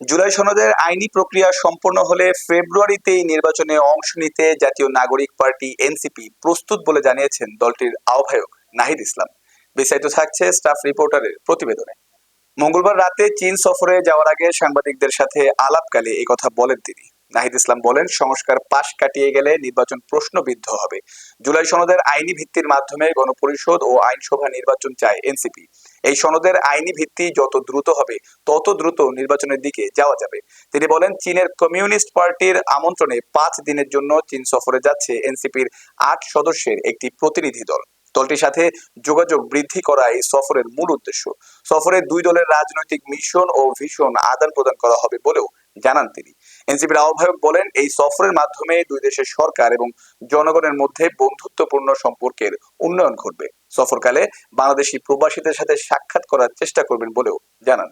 জুলাই সনদের আইনি প্রক্রিয়া সম্পন্ন হলে ফেব্রুয়ারিতেই নির্বাচনে অংশ নিতে জাতীয় নাগরিক পার্টি এনসিপি প্রস্তুত বলে জানিয়েছেন দলটির আহ্বায়ক নাহিদ ইসলাম। বিস্তারিত থাকছে স্টাফ রিপোর্টারের প্রতিবেদনে। মঙ্গলবার রাতে চীন সফরে যাওয়ার আগে সাংবাদিকদের সাথে আলাপকালে এই কথা বলেন তিনি। নাহিদ ইসলাম বলেন, সংস্কার পাশ কাটিয়ে গেলে নির্বাচন প্রশ্নবিদ্ধ হবে। জুলাই সনদের আইনি ভিত্তির মাধ্যমে গণপরিষদ ও আইনসভা নির্বাচন চায় এনসিপি। এই সনদের আইনি ভিত্তি যত দ্রুত হবে, তত দ্রুত নির্বাচনের দিকে যাওয়া যাবে। তিনি বলেন, চীনের কমিউনিস্ট পার্টির আমন্ত্রণে পাঁচ দিনের জন্য চীন সফরে যাচ্ছে এনসিপির আট সদস্যের একটি প্রতিনিধি দল। দলটির সাথে যোগাযোগ বৃদ্ধি করা এই সফরের মূল উদ্দেশ্য। সফরে দুই দলের রাজনৈতিক মিশন ও ভিশন আদান প্রদান করা হবে বলেও জানান তিনি। এনসিপির আহ্বায়ক বলেন, এই সফরের মাধ্যমে দুই দেশের সরকার এবং জনগণের মধ্যে বন্ধুত্বপূর্ণ সম্পর্কের উন্নয়ন ঘটবে। সফরকালে বাংলাদেশি প্রবাসীদের সাথে সাক্ষাৎ করার চেষ্টা করবেন বলেও জানান।